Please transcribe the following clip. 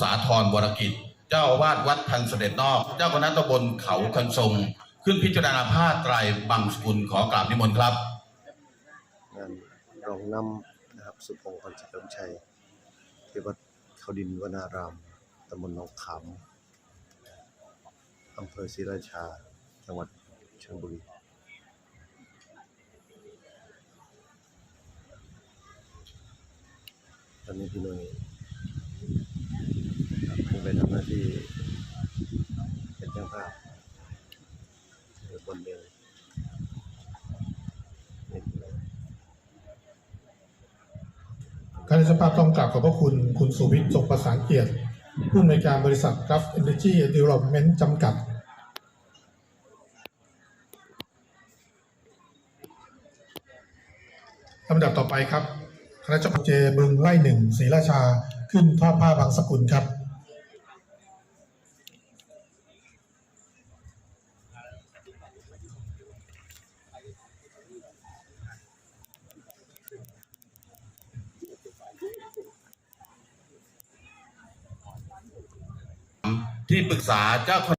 สาธรวรกิจ เจ้าอาวาสวัดพันเสด็จนอก เจ้าคณะตำบลเขาคันทรง ขึ้นพิจารณาผ้าไตรบังสกุลขอกราบนิมนต์ครับงานรองนำนะครับสุพงศ์พันธ์เฉลิมชัยที่วัดเขาดินวนารามตำบลหนองขามอำเภอศรีราชา จังหวัดชลบุรีตอนนี้พี่หนุ่ยครับเพิ่งไปทำหน้าที่เป็นช่างภาพอยู่บนเมนนี่คือ กานสภาพต้องกราบขอบพระคุณ คุณสุวิทย์ทรงประสานเกียรติผู้อำนวยการบริษัท Gulf Energy Development จำกัด ลำดับต่อไปครับ คณะเจ้าภาพเจบึงไล่หนึ่งศรีราชาขึ้นทอดผ้าบางสกุลครับ ที่ปรึกษาเจ้าคณะ